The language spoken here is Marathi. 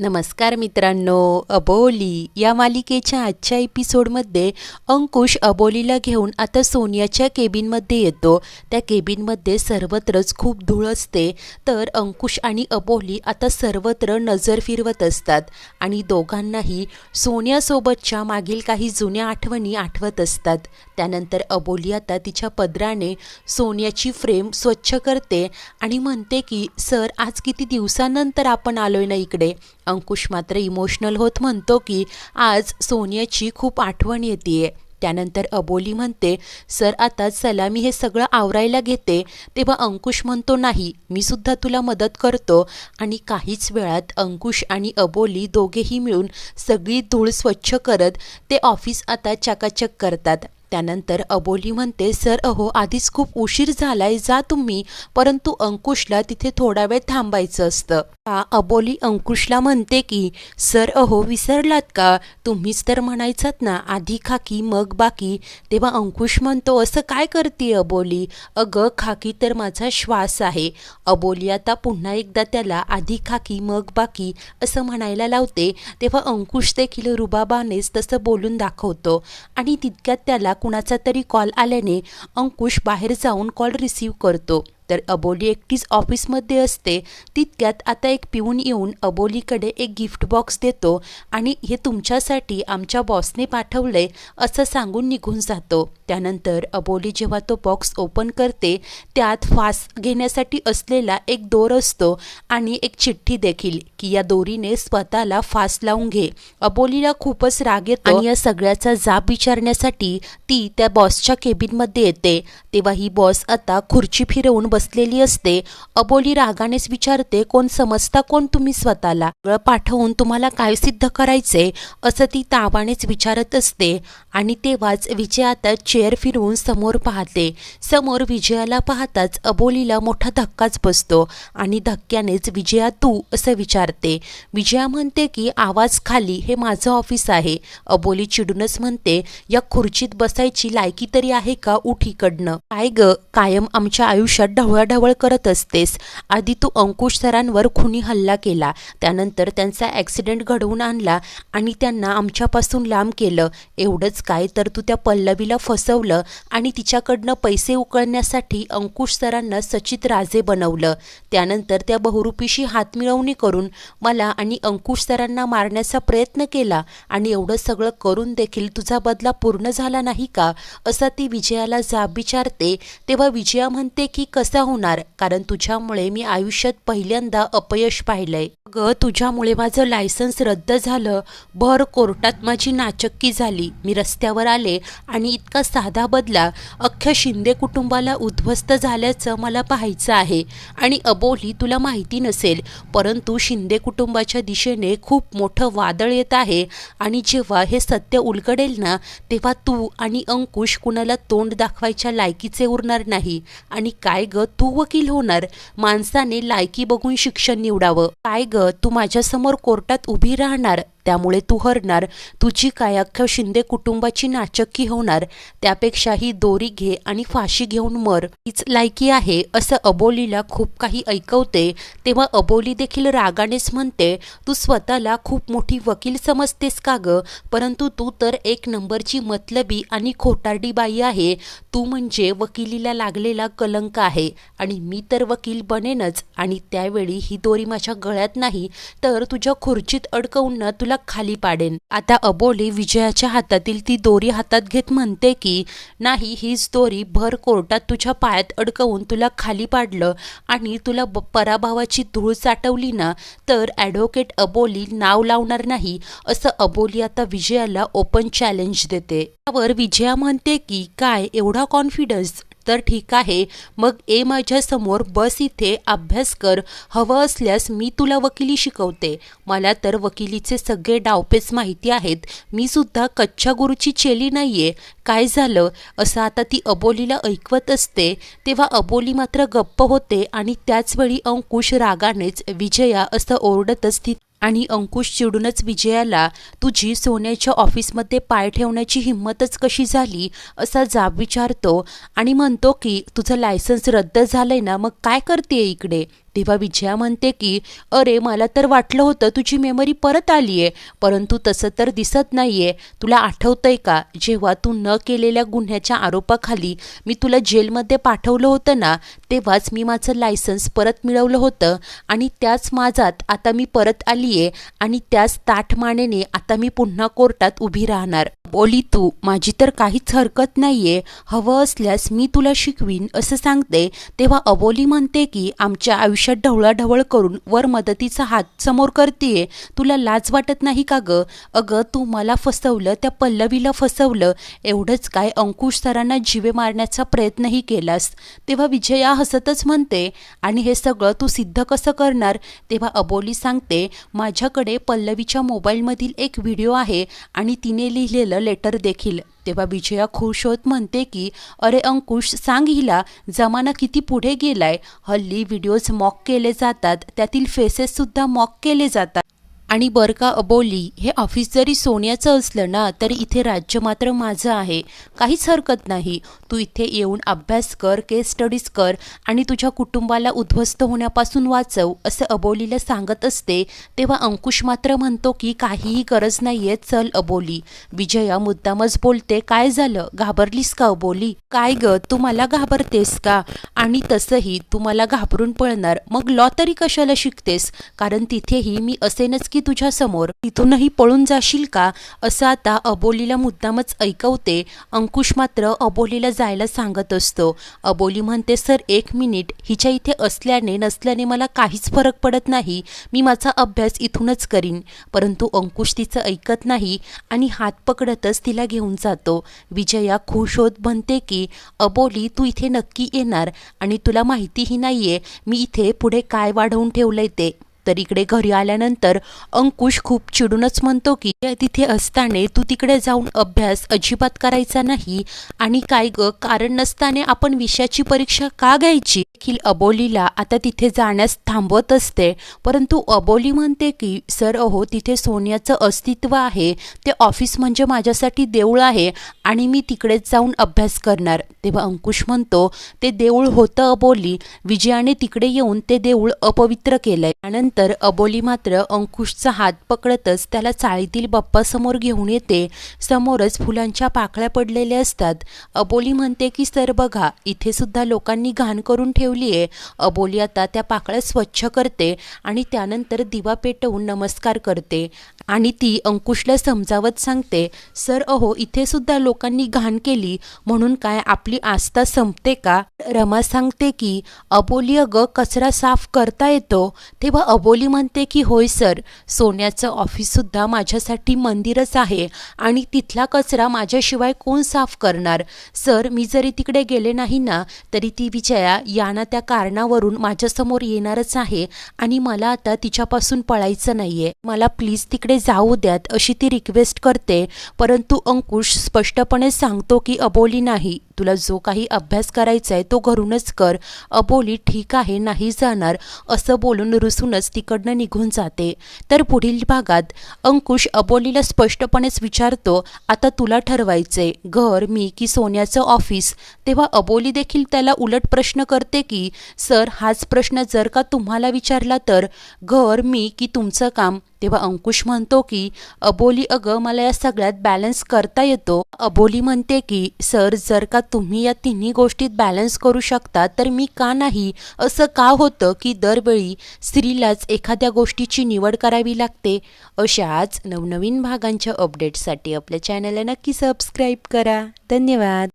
नमस्कार मित्रांनो अबोली या मालिकेच्या आजच्या एपिसोडमध्ये अंकुश अबोलीला घेऊन आता सोनियाच्या केबिनमध्ये येतो. त्या केबिनमध्ये सर्वत्रच खूप धूळ असते. तर अंकुश आणि अबोली आता सर्वत्र नजर फिरवत असतात आणि दोघांनाही सोनियासोबतच्या मागील काही जुन्या आठवणी आठवत असतात. त्यानंतर अबोली आता तिच्या पदराने सोनियाची फ्रेम स्वच्छ करते आणि म्हणते की सर आज किती दिवसानंतर आपण आलोय ना इकडे? अंकुश मात्र इमोशनल होत म्हणतो की आज सोनियाची खूप आठवण येते. त्यानंतर अबोली म्हणते सर आता चला मी हे सगळं आवरायला घेते. तेव्हा अंकुश म्हणतो नाही मी सुद्धा तुला मदत करतो. आणि काहीच वेळात अंकुश आणि अबोली दोघेही मिळून सगळी धूळ स्वच्छ करत ते ऑफिस आता चकाचक करतात. त्यानंतर अबोली म्हणते सर अहो आधीच खूप उशीर झालाय जा तुम्ही. परंतु अंकुशला तिथे थोडा वेळ थांबायचं असतं. हा अबोली अंकुशला म्हणते की सर अहो विसरलात का? तुम्हीच तर म्हणायचात ना आधी खाकी मग बाकी. तेव्हा अंकुश म्हणतो असं काय करते अबोली? अगं खाकी तर माझा श्वास आहे. अबोली आता पुन्हा एकदा त्याला आधी खाकी मग बाकी असं म्हणायला लावते. तेव्हा अंकुश देखील रुबाबानेच तसं बोलून दाखवतो. आणि तितक्यात त्याला कुणाचा तरी कॉल आल्याने अंकुश बाहेर जाऊन कॉल रिसीव करतो. तर अबोली एकटीच ऑफिसमध्ये असते. तितक्यात आता एक पिऊन येऊन अबोलीकडे एक गिफ्ट बॉक्स देतो आणि हे तुमच्यासाठी आमच्या बॉसने पाठवलंय असं सांगून निघून जातो. त्यानंतर अबोली जेव्हा तो बॉक्स ओपन करते त्यात फास घेण्यासाठी असलेला एक दोर असतो आणि एक चिठ्ठी देखील की या दोरीने स्वतःला फास लावून घे. अबोलीला खूपच राग येतो आणि या सगळ्याचा जाब विचारण्यासाठी ती त्या बॉसच्या केबिनमध्ये येते. तेव्हा ही बॉस आता खुर्ची फिरवून बसलेली असते अबोली रागानेच विचारते कोण समजता कोण तुम्ही स्वतःला? पाठवून तुम्हाला काय सिद्ध करायचे असं ती तावानेच विचारत असते. आणि तेव्हाच विजय आता चेअर फिरवून समोर पाहते. समोर विजयाला पाहताच अबोलीला मोठा धक्काच बसतो आणि धक्क्यानेच विजया तू? असं विचारते. विजया म्हणते की आवाज खाली हे माझं ऑफिस आहे. अबोली चिडूनच म्हणते या खुर्चीत बसायची लायकी तरी आहे का उठीकडनं काय ग? कायम आमच्या आयुष्यात ढवळाढवळ करत असतेस. आधी तू अंकुश सरांवर खुनी हल्ला केला. त्यानंतर त्यांचा ॲक्सिडेंट घडवून आणला आणि त्यांना आमच्यापासून लांब केलं. एवढंच काय तर तू त्या पल्लवीला फसवलं आणि तिच्याकडनं पैसे उकळण्यासाठी अंकुश सरांना सचित राजे बनवलं. त्यानंतर त्या बहुरूपीशी हातमिळवणी करून मला आणि अंकुश सरांना मारण्याचा प्रयत्न केला आणि एवढं सगळं करून देखील तुझा बदला पूर्ण झाला नाही का? असा ती विजयाला जाब विचारते. तेव्हा विजया म्हणते की कसा होणार कारण तुझ्यामुळे मी आयुष्यात पहिल्यांदा अपयश पाहिलंय. ग तुझ्यामुळे माझं लायसन्स रद्द झालं. भर कोर्टात माझी नाचक्की झाली. मी रस्त्यावर आले आणि इतका साधा बदला. अख्ख्या शिंदे कुटुंबाला उद्ध्वस्त झाल्याचं मला पाहायचं आहे. आणि अबोली तुला माहिती नसेल परंतु शिंदे कुटुंबाच्या दिशेने खूप मोठं वादळ येत आहे. आणि जेव्हा हे सत्य उलगडेल ना तेव्हा तू आणि अंकुश कुणाला तोंड दाखवायच्या लायकीचे उरणार नाही. आणि काय ग? तू वकील होणार माणसाने लायकी बघून शिक्षण निवडावं. काय ग तू माझ्यासमोर कोर्टात उभी राहणार? त्यामुळे तू हरणार तुझी काय अख्ख्या शिंदे कुटुंबाची नाचक्की होणार त्यापेक्षा ही दोरी घे आणि फाशी घेऊन मर. हीच लायकी आहे असं अबोलीला खूप काही ऐकवते. तेव्हा अबोली देखील रागानेच म्हणते तू स्वतःला खूप मोठी वकील समजतेस का ग? परंतु तू तर एक नंबरची मतलबी आणि खोटारडी बाई आहे. तू म्हणजे वकिलीला लागलेला कलंक आहे. आणि मी तर वकील बनेनच. आणि त्यावेळी ही दोरी माझ्या गळ्यात नाही. तर तुझ्या खुर्चीत अडकवून तुला खाली पाडेन. आता अबोली विजयाच्या हातातील ती दोरी हातात घेत म्हणते की नाही हीच दोरी भर कोर्टात तुझ्या पायात अडकवून तुला खाली पाडलं आणि तुला पराभवाची धूळ साठवली ना तर ॲडव्होकेट अबोली नाव लावणार नाही असं अबोली आता विजयाला ओपन चॅलेंज देते. त्यावर विजया म्हणते की काय एवढा कॉन्फिडन्स तर ठीक आहे. मग ए माझ्यासमोर बस इथे अभ्यास कर. हवं असल्यास मी तुला वकिली शिकवते. मला तर वकिलीचे सगळे डावपेच माहिती आहेत. मी सुद्धा कच्च्या गुरुची चेली नाहीये. काय झालं? असं आता ती अबोलीला ऐकवत असते. तेव्हा अबोली मात्र गप्प होते आणि त्याचवेळी अंकुश रागानेच विजया असं ओरडतच ती आणि अंकुश चिडूनच विजयाला तुझी सोन्याच्या ऑफिसमध्ये पाय ठेवण्याची हिंमतच कशी झाली? असा जाब विचारतो आणि म्हणतो की तुझं लायसन्स रद्द झालंय ना मग काय करते इकडे? तेव्हा विजया म्हणते की अरे मला तर वाटलं होतं तुझी मेमरी परत आली आहे परंतु तसं तर दिसत नाही आहे तुला आठवतंय का? जेव्हा तू न केलेल्या गुन्ह्याच्या आरोपाखाली मी तुला जेलमध्ये पाठवलं होतं ना तेव्हाच मी माझं लायसन्स परत मिळवलं होतं आणि त्याच माझात आता मी परत आली आहे आणि त्याच ताठमानेने आता मी पुन्हा कोर्टात उभी राहणार. बोली तू माझी तर काहीच हरकत नाहीये. हवं असल्यास मी तुला शिकवीन असं सांगते. तेव्हा अबोली म्हणते की आमच्या आयुष्यात ढवळाढवळ करून वर मदतीचा हात समोर करतेय. तुला लाज वाटत नाही का ग? अगं तू मला फसवलं त्या पल्लवीला फसवलं. एवढंच काय अंकुश सरांना जिवे मारण्याचा प्रयत्नही केलास. तेव्हा विजया हसतच म्हणते आणि हे सगळं तू सिद्ध कसं करणार? तेव्हा अबोली सांगते माझ्याकडे पल्लवीच्या मोबाईलमधील एक व्हिडिओ आहे आणि तिने लिहिलेलं लेटर देखील. तेव्हा विजया खुश होत म्हणते की अरे अंकुश सांग हिला जमाना किती पुढे गेलाय. हल्ली व्हिडिओज मॉक केले जातात. त्यातील फेसेससुद्धा मॉक केले जातात. आणि बरं का अबोली हे ऑफिस जरी सोन्याचं असलं ना तरी इथे राज्य मात्र माझं आहे. काहीच हरकत नाही. तू इथे येऊन अभ्यास कर केस स्टडीज कर आणि तुझ्या कुटुंबाला उद्ध्वस्त होण्यापासून वाचव असं अबोलीला सांगत असते. तेव्हा अंकुश मात्र म्हणतो की काहीही गरज नाही आहे चल अबोली. विजया मुद्दामच बोलते काय झालं? घाबरलीस का अबोली? काय ग? तू मला घाबरतेस का? आणि तसंही तू मला घाबरून पळणार. मग लॉ तरी कशाला शिकतेस? कारण तिथेही मी असेनच की तुझ्या समोर तिथूनही पळून जाशील का? असं आता अबोलीला मुद्दामच ऐकवते. अंकुश मात्र अबोलीला जायला सांगत असतो. अबोली म्हणते सर एक मिनिट. हिच्या इथे असल्याने नसल्याने मला काहीच फरक पडत नाही. मी माझा अभ्यास इथूनच करीन. परंतु अंकुश तिचं ऐकत नाही आणि हात पकडतच तिला घेऊन जातो. विजया खुश होत म्हणते की अबोली तू इथे नक्की येणार आणि तुला माहितीही नाहीये मी इथे पुढे काय वाढवून ठेवलंय ते. तर इकडे घरी आल्यानंतर अंकुश खूप चिडूनच म्हणतो की तिथे असताना तू तिकडे जाऊन अभ्यास अजिबात करायचा नाही आणि काय ग? कारण नसताना आपण विषयाची परीक्षा का घ्यायची? देखील अबोलीला आता तिथे जाण्यास थांबवत असते परंतु अबोली म्हणते की सर अहो तिथे सोन्याचं अस्तित्व आहे. ते ऑफिस म्हणजे माझ्यासाठी देऊळ आहे आणि मी तिकडेच जाऊन अभ्यास करणार. तेव्हा अंकुश म्हणतो ते देऊळ होतं अबोली. विजयाने तिकडे येऊन ते देऊळ अपवित्र केलंय. त्यानंतर अबोली मात्र अंकुशचा हात पकडतच त्याला चाळीतील बाप्पासमोर घेऊन येते. समोरच फुलांच्या पाकळ्या पडलेल्या असतात. अबोली म्हणते की सर बघा इथे सुद्धा लोकांनी घाण करून ठेवली आहे अबोली आता त्या पाकळ्या स्वच्छ करते आणि त्यानंतर दिवा पेटवून नमस्कार करते. आणि ती अंकुशला समजावत सांगते सर अहो इथे सुद्धा लोकांनी घाण केली म्हणून काय आपली आस्था संपते का? रमा सांगते की अबोली अगं कचरा साफ करता येतो. तेव्हा अबोली म्हणते की होय सर सोन्याचं ऑफिससुद्धा माझ्यासाठी मंदिरच आहे आणि तिथला कचरा माझ्याशिवाय कोण साफ करणार? सर मी जरी तिकडे गेले नाही ना तरी ती विजया या ना त्या कारणावरून माझ्यासमोर येणारच आहे आणि मला आता तिच्यापासून पळायचं नाहीये. मला प्लीज तिकडे जाऊ द्यात अशी ती रिक्वेस्ट करते परंतु अंकुश स्पष्टपणे सांगतो की अबोली नाही. तुला जो काही अभ्यास करायचा आहे तो घरूनच कर. अबोली ठीक आहे नाही जाणार असं बोलून रुसूनच तिकडनं निघून जाते. तर पुढील भागात अंकुश अबोलीला स्पष्टपणेच विचारतो आता तुला ठरवायचंय घर मी की सोन्याचं ऑफिस? तेव्हा अबोली देखील त्याला उलट प्रश्न करते की सर हाच प्रश्न जर का तुम्हाला विचारला तर घर मी की तुमचं काम? तेव्हा अंकुश म्हणतो की अबोली अगं मला या सगळ्यात बॅलन्स करता येतो. अबोली म्हणते की सर जर का तुम्ही या तिन्ही गोष्टीत बॅलन्स करू शकता तर मी का नाही? असं का होतं की दरवेळी स्त्रीलाच एखाद्या गोष्टीची निवड करावी लागते? अशाच नवनवीन भागांच्या अपडेट्ससाठी आपल्या चॅनलला नक्की सबस्क्राईब करा. धन्यवाद.